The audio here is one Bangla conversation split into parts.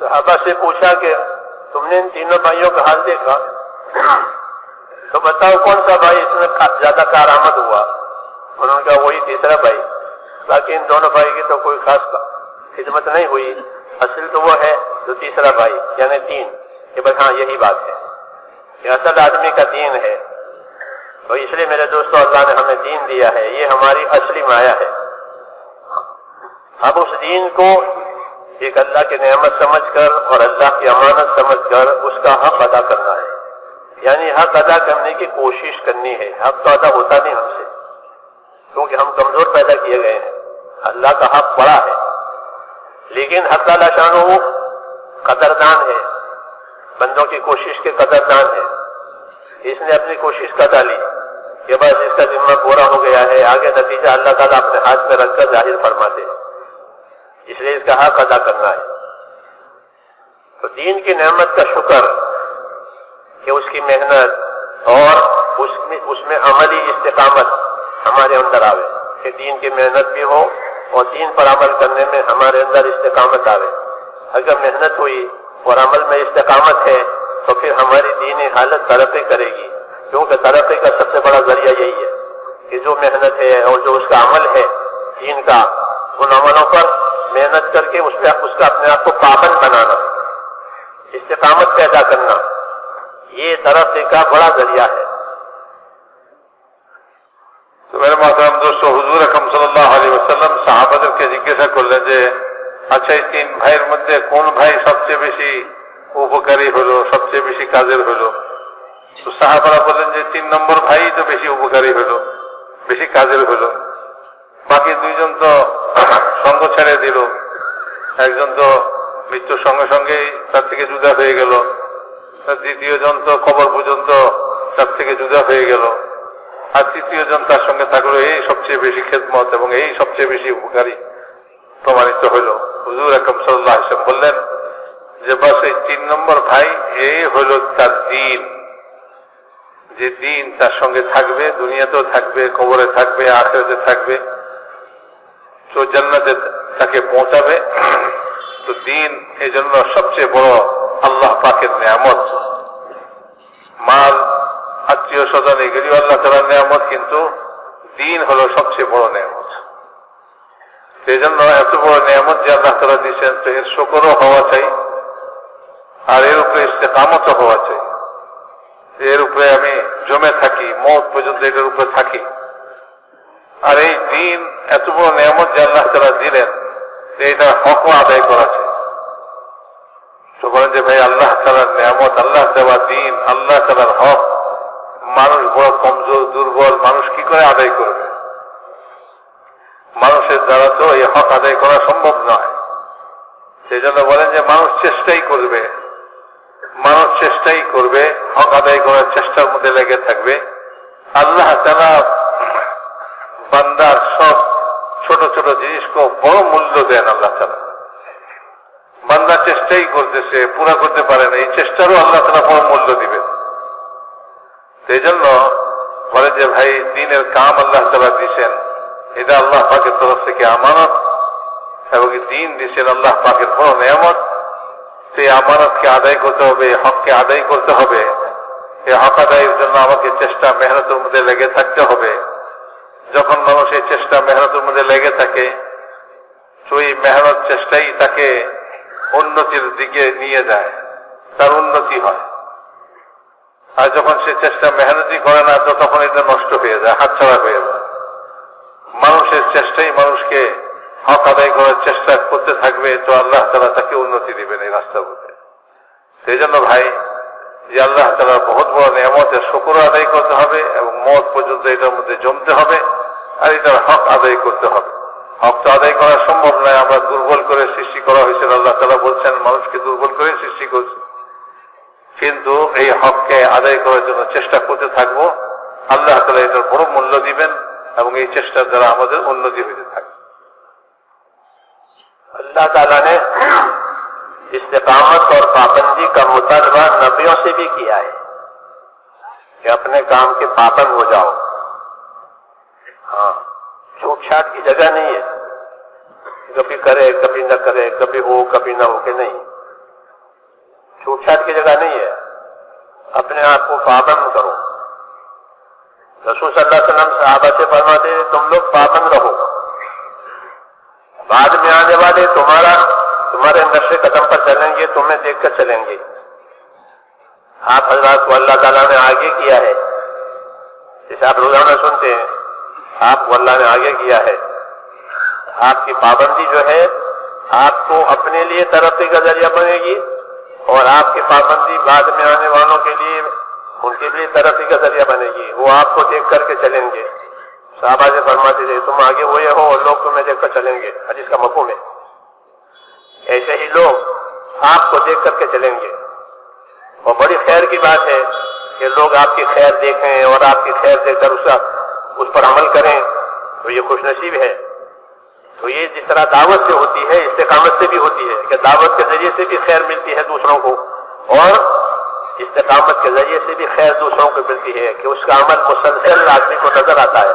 صحابہ سے پوچھا کہ تم نے ان تینوں بھائیوں کا حال دیکھا؟ تو بتاؤ کون سا بھائی اس میں زیادہ کارآمد ہوا؟ انہوں نے کہا وہی تیسرا بھائی۔ باقی ان دونوں بھائی کی تو کوئی خاص خدمت نہیں ہوئی۔ اصل تو وہ ہے جو تیسرا بھائی یعنی تین، کہ بس ہاں یہی بات ہے۔ کہ اصل آدمی کا دین ہے۔ تو اس لیے میرے دوستو، اللہ نے ہمیں دین دیا ہے۔ یہ ہماری اصلی مایا ہے۔ اب اس دین کو ایک اللہ کی نعمت سمجھ کر اور اللہ کی امانت سمجھ کر اس کا حق ادا کرنا ہے۔ یعنی حق ادا کرنے کی کوشش کرنی ہے۔ حق تو ادا ہوتا نہیں ہم سے، کیونکہ ہم کمزور پیدا کیے گئے ہیں۔ اللہ کا حق بڑا ہے، لیکن حق تعالیٰ شانو قدردان ہے۔ بندوں کی کوشش کے قدردان ہے۔ اس نے اپنی کوشش کا ڈالی کہ بس اس کا ذمہ پورا ہو گیا ہے۔ آگے نتیجہ اللہ تعالیٰ اپنے ہاتھ میں رکھ کر ظاہر فرماتے ہیں۔ اس لیے اس کا حق ادا کرنا ہے۔ تو دین کی نعمت کا شکر کہ اس کی محنت اور اس میں اس میں عملی استقامت ہمارے اندر آوے۔ کہ دین کی محنت بھی ہو اور دین پر عمل کرنے میں ہمارے اندر استقامت آوے۔ اگر محنت ہوئی اور عمل میں استقامت ہے تو پھر ہماری دینی حالت ترقی کرے گی۔ کیونکہ ترقی کا سب سے بڑا ذریعہ یہی ہے کہ جو محنت ہے اور جو اس کا عمل ہے دین کا، ان عملوں پر محنت کر کے اس پہ اس کا اپنے آپ کو پابند بنانا، استقامت پیدا کرنا، یہ طرف کا بڑا ذریعہ ہے۔ تو میرے محترم دوستو، حضور اکم صلی اللہ علیہ وسلم صحابت کے جگہ کرলেন যে আচ্ছা এই তিন ভাইয়ের মধ্যে কোন ভাই সবচেয়ে বেশি উপকারী হলো সবচেয়ে বেশি কাজের হলো তো সাহাবারা বলেন যে تین نمبر ভাই তো বেশি উপকারী হলো বেশি কাজের হলো বাকি দুইজন তো সঙ্গ ছেড়ে দিল। একজন তো মৃত্যুর সঙ্গে সঙ্গেই তার থেকে জুদা হয়ে গেল। দ্বিতীয় জন তো কবর পর্যন্ত তার থেকে জুদা হয়ে গেল। আর তৃতীয় জন তার সঙ্গে থাকল, এই সবচেয়ে বেশি খেদমত এবং এই সবচেয়ে বেশি উপকারী প্রমাণিত হইল। হুজুর আকম সাল্লাহ হাসেম বললেন যে, বাস এই তিন নম্বর ভাই এই হইল তার দিন। যে দিন তার সঙ্গে থাকবে, দুনিয়াতেও থাকবে, কবরে থাকবে, আখেরাতে থাকবে। তো জান্নাতে তাকে পৌঁছাবে। তো দিন এই জন্য সবচেয়ে বড় আল্লাহ পাকের নিয়ামত। মাল, আত্মীয় স্বজন এগুলিও আল্লাহ তালার নিয়ামত, কিন্তু দিন হলো সবচেয়ে বড় নিয়ামত। সেই জন্য এত বড় নিয়ামত যে আল্লাহ তালা দিয়েছেন, তো এর শকরও হওয়া চাই, আর এর উপরে ইস্তেকামতও হওয়া চাই। এর উপরে আমি জমে থাকি মত পর্যন্ত এটার উপরে থাকি। আর এই দিন এত বড় নিয়ামত যে আল্লাহ তারা দিলেন এটা হকও আদায় করা চাই তো বলেন যে ভাই, আল্লাহ তালার নিয়ামত, আল্লাহ দেওয়া দিন, আল্লাহ তালার হক, মানুষ বড় কমজোর, দুর্বল, মানুষ কি করে আদায় করবে? মানুষের দ্বারা তো এই হক আদায় করা সম্ভব নয়। সেই জন্য বলেন যে মানুষ চেষ্টাই করবে। মানুষ চেষ্টাই করবে, হক আদায় করার চেষ্টার মধ্যে লেগে থাকবে। আল্লাহ তালা বান্দার সব ছোট ছোট জিনিসকে বড় মূল্য দেন আল্লাহ তালা বান্দা চেষ্টাই করতেছে পুরা করতে পারে না। এই চেষ্টারও আল্লাহ তালা বড় মূল্য দিবেন। সেই জন্য বলে যে, ভাই, দিনের কাম আল্লাহ তালা দিছেন। এটা আল্লাহ পাকের তরফ থেকে আমানত এবং দিন দিছেন আল্লাহ পাকের বড় নিয়ামত। সেই আমানতকে আদায় করতে হবে হককে আদায় করতে হবে। এই হক আদায়ের জন্য আমাকে চেষ্টা মেহনতের মধ্যে লেগে থাকতে হবে। যখন মানুষ এই চেষ্টা মেহনতের মধ্যে লেগে থাকে ওই মেহনত চেষ্টাই তাকে উন্নতির দিকে নিয়ে যায়, তার উন্নতি হয়। আর যখন সে চেষ্টা মেহনতি করে না, তো তখন এটা নষ্ট হয়ে যায়, হাতছাড়া হয়ে যায়। মানুষের চেষ্টাই মানুষকে হক আদায় করার চেষ্টা করতে থাকবে, তো আল্লাহ তালা তাকে উন্নতি দিবেন এই রাস্তার মধ্যে। সেই জন্য ভাই, যে আল্লাহ তালার বহুত বড় নিয়ামতের শুকুর আদায় করতে হবে এবং মত পর্যন্ত এটার মধ্যে জমতে হবে। আর এটার হক আদায় করতে হবে। হক তো আদায় করা সম্ভব নয়, আমরা দুর্বল করে সৃষ্টি করা হয়েছে। আল্লাহ তালা বলছেন, মানুষকে দুর্বল করে সৃষ্টি করছে। কিন্তু এই হককে আদায় করার জন্য চেষ্টা করতে থাকব। আল্লাহ তালা এটার বড় মূল্য দিবেন এবং এই চেষ্টার দ্বারা আমাদের উন্নতি হতে থাকবে। ہاں چھوٹ چھاٹ کی جگہ نہیں ہے۔ کبھی کرے، کبھی نہ کرے، کبھی ہو، کبھی نہ ہو کے نہیں۔ چھوٹ چھاٹ کی جگہ نہیں ہے۔ اپنے آپ کو پابند کرو۔ رسول صلی اللہ علیہ وسلم صحابہ سے فرماتے تم لوگ پابند رہو۔ بعد میں آنے والے تمہارا، تمہارے نشے قدم پر چلیں گے، تمہیں دیکھ کر چلیں گے۔ آپ حضرات کو اللہ تعالیٰ نے آگے کیا ہے۔ جیسے آپ روزانہ سنتے ہیں آپ کو اللہ نے آگے کیا ہے۔ آپ کی پابندی جو ہے، آپ کو اپنے لیے ترقی کا ذریعہ بنے گی اور آپ کی پابندی بعد میں آنے والوں کے لیے، ان کے لیے ترقی کا ذریعہ بنے گی۔ وہ آپ کو دیکھ کر کے چلیں گے۔ صحابہ سے فرماتے تھے، تم آگے ہوئے ہو اور لوگ تمہیں دیکھ کر چلیں گے۔ حدیث کا مفہوم ہے۔ ایسے ہی لوگ آپ کو دیکھ کر کے چلیں گے۔ اور بڑی خیر کی بات ہے کہ لوگ آپ کی خیر دیکھیں اور آپ کی خیر دیکھ کر اس کا اس پر عمل کریں تو یہ خوش نصیب ہے۔ تو یہ جس طرح دعوت سے ہوتی ہے، استقامت سے بھی ہوتی ہے کہ دعوت کے ذریعے سے بھی خیر ملتی ہے دوسروں کو، اور استقامت کے ذریعے سے بھی خیر دوسروں کو ملتی ہے کہ اس کا عمل مسلسل آدمی کو نظر آتا ہے۔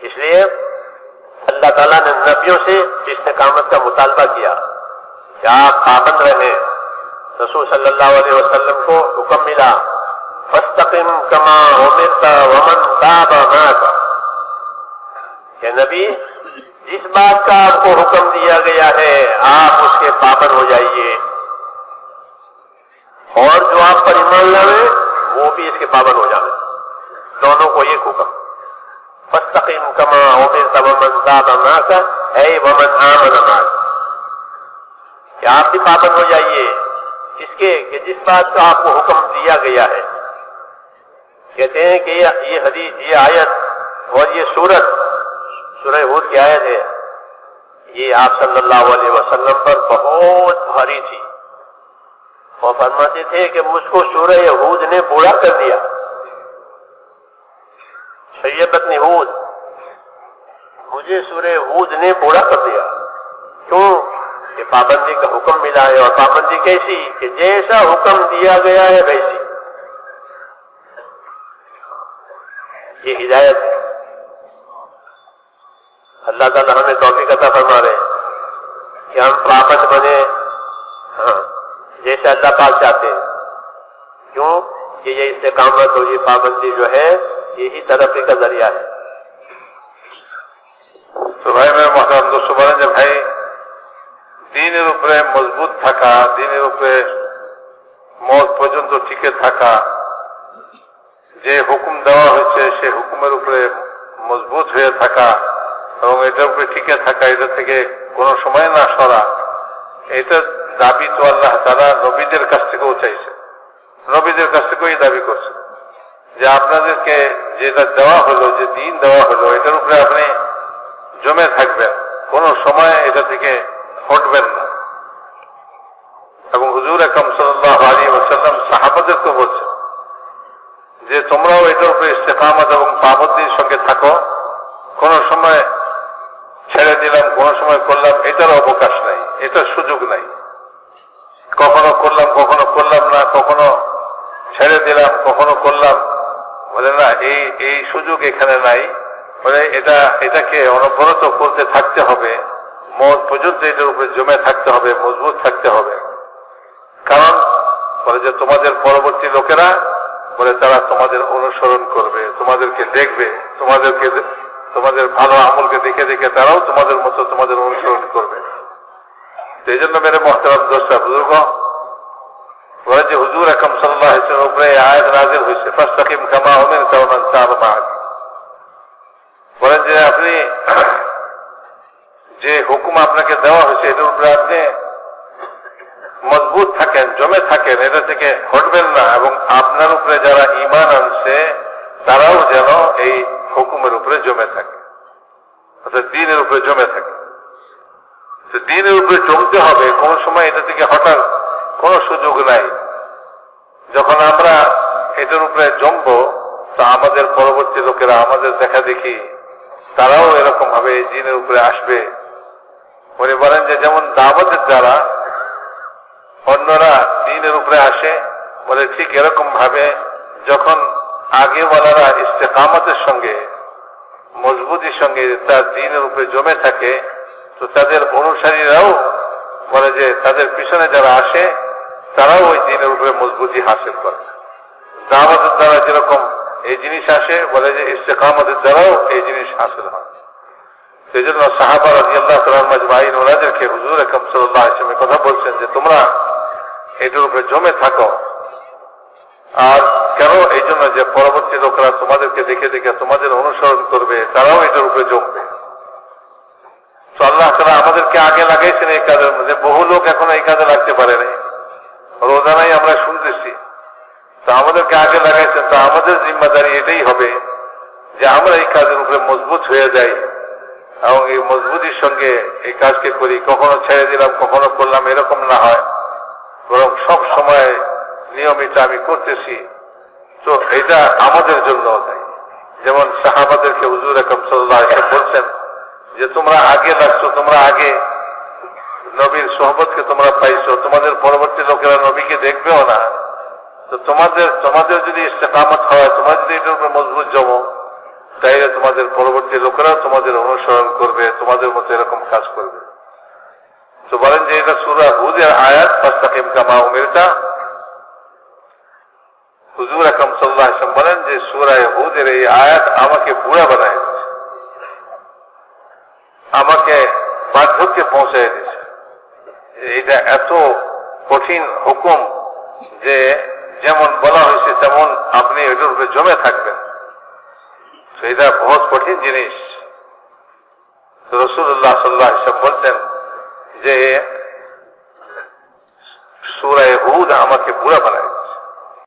اس لیے اللہ تعالیٰ نے نبیوں سے استقامت کا مطالبہ کیا کہ آپ پابند رہیں۔ رسول صلی اللہ علیہ وسلم کو حکم ملا کما كما ومن تاب ماتا کہ نبی، جس بات کا آپ کو حکم دیا گیا ہے، آپ اس کے پابند ہو جائیے۔ اور جو آپ پر ایمان لاوے، وہ بھی اس کے پابند ہو جائے دونوں کو ایک حکم۔ فاستقم كما امرت ومن تاب معك اے ومن آمن معك کہ آپ بھی پابند ہو جائیے۔ اس کے کہ جس بات کا آپ کو حکم دیا گیا ہے کہتے ہیں کہ یہ حدیث، یہ آیت اور یہ سورت، سورہ ہود کی آیت ہے۔ یہ آپ صلی اللہ علیہ وسلم پر بہت بھاری تھی۔ وہ فرماتے تھے کہ مجھ کو سورہ ہود نے بوڑھا کر دیا۔ سیدت نے ہود، مجھے سورہ ہود نے بوڑھا کر دیا۔ کیوں؟ کہ پابندی کا حکم ملا ہے اور پابندی کیسی؟ کہ جیسا حکم دیا گیا ہے ویسی۔ یہ ہدایت ہے اللہ تعالیٰ ہمیں توفیق عطا فرما رہے ہیں کہ ہم پاپن بنے۔ ہاں جیسے اللہ پاک چاہتے ہیں۔ کیوں؟ کہ یہ استقامت اور یہ پابندی جو ہے، یہی ترقی کا ذریعہ ہے۔ تو بھائی میں محترم دوستوں بنے بھائی دین روپے مضبوط تھکا، دین روپے موت মত পর্যন্ত টিকে تھکا۔ যে হুকুম দেওয়া হয়েছে, সে হুকুমের উপরে মজবুত হয়ে থাকা এবং এটার উপরে টিকে থাকা, এটা থেকে কোনো সময় না সরা, এটা দাবি তো আল্লাহ তারা নবীদের কাছ থেকেও চাইছে। নবীদের কাছ থেকেও এই দাবি করছে। যে আপনাদেরকে যেটা দেওয়া হলো, যে দিন দেওয়া হলো, এটার উপরে আপনি জমে থাকবেন, কোন সময় এটা থেকে হটবেন না। এবং হুজুর আকরম সাল্লাহ আলী ওসাল্লাম তোমরাও এটার উপরে ইস্তেফামত এবং পাবন্দির সঙ্গে থাকো। কোন সময় ছেড়ে দিলাম, কোন সময় করলাম এটার অবকাশ নাই, এটার সুযোগ নাই। কখনো করলাম কখনো করলাম না, কখনো ছেড়ে দিলাম, কখনো করলাম। বলে, না, এই এই সুযোগ এখানে নাই। বলে, এটা, এটাকে অনবরত করতে থাকতে হবে। মত পর্যন্ত এটার উপরে জমে থাকতে হবে, মজবুত থাকতে হবে। কারণ, বলে যে, তোমাদের পরবর্তী লোকেরা বলে তারা তোমাদের অনুসরণ করবে, তোমাদেরকে দেখবে, তোমাদেরকে তোমাদের ভালো আমলকে দেখে দেখে তারাও তোমাদের মতো তোমাদের অনুসরণ করবে। সেই জন্য মেরে মহতারাম দোষটা বুজুর্গ, বলে যে হুজুর আকম সাল্লাহ ইসলামের উপরে আয়াত নাজিল হয়েছে। ফাস্তাকিম কামা উমির তাওমান তাব মাক বলেন যে আপনি যে হুকুম আপনাকে দেওয়া হয়েছে, এটার উপরে আপনি মজবুত থাকেন, জমে থাকেন, এটা থেকে হটবেন না। এবং আপনার উপরে যারা ইমান আনছে, তারাও যেন এই হুকুমের উপরে জমে থাকে। অর্থাৎ দিনের উপরে জমে থাকে। দিনের উপরে জমতে হবে, কোন সময় এটা থেকে হটার কোন সুযোগ নাই। যখন আমরা এটার উপরে জমবো, তা আমাদের পরবর্তী লোকেরা আমাদের দেখা দেখি, তারাও এরকম ভাবে এই দিনের উপরে আসবে। উনি বলেন যে যেমন দাওয়াতের দ্বারা অন্যরা দিনের উপরে আসে, বলে ঠিক এরকম ভাবে যখন আগেওয়ালারা ইস্তেকামতের সঙ্গে, মজবুতির সঙ্গে তার দিনের উপরে জমে থাকে, তো তাদের অনুসারীরাও বলে যে তাদের পিছনে যারা আসে, তারাও ওই দিনের উপরে মজবুতি হাসিল করে। দাওয়াতের দ্বারা যেরকম এই জিনিস আসে, বলে যে ইস্তেকামতের দ্বারাও এই জিনিস হাসিল হয়। সেই জন্য সাহাবা রাজি আল্লাহ তালামাজমাইন ওনাদেরকে হুজুর একম সাল্লাহ হিসেবে কথা বলছেন যে তোমরা এটার উপরে জমে থাকো। আর কেন এই জন্য যে পরবর্তী লোকেরা তোমাদেরকে দেখে দেখে তোমাদের অনুসরণ করবে, তারাও এটার উপরে জমবে। তো আল্লাহ তারা আমাদেরকে আগে লাগাইছেন এই কাজের মধ্যে। বহু লোক এখন এই কাজে লাগতে পারে নাই। রোজানাই আমরা শুনতেছি। তো আমাদেরকে আগে লাগাইছেন, তো আমাদের জিম্মাদারি এটাই হবে যে আমরা এই কাজের উপরে মজবুত হয়ে যাই এবং এই মজবুতির সঙ্গে এই কাজকে করি। কখনো ছেড়ে দিলাম, কখনো করলাম, এরকম না হয়। বরং সব সময় নিয়মিত আমি করতেছি। তো এটা আমাদের জন্য তাই যেমন সাহাবাদেরকে হুজুর একম সাল্লাহ এসে বলছেন যে, তোমরা আগে লাগছো তোমরা আগে নবীর সোহবতকে তোমরা পাইছো, তোমাদের পরবর্তী লোকেরা নবীকে দেখবেও না। তো তোমাদের তোমাদের যদি ইস্তেকামত হয়, তোমরা যদি এটার উপরে মজবুত জমো, তাইলে তোমাদের পরবর্তী লোকেরা তোমাদের অনুসরণ করবে, তোমাদের মতো এরকম কাজ করবে তো বলেন যে এটা সুরা হুদের আয়াত, ফাস্তাকিম কামা উমেরটা হুজুর আকরম সাল্লাহ আসলাম বলেন যে সুরায় হুদের এই আয়াত আমাকে বুড়া বানায় দিয়েছে। আমাকে বার্ধক্যে পৌঁছায় দিয়েছে। এটা এত কঠিন হুকুম যে যেমন বলা হয়েছে তেমন আপনি এটার উপরে জমে থাকবেন। এটা বহুত কঠিন জিনিস। রসুল্লাহ সাল্লাহ হিসাব বলতেন যে سورہ ہود ہم کے پورا بنائے۔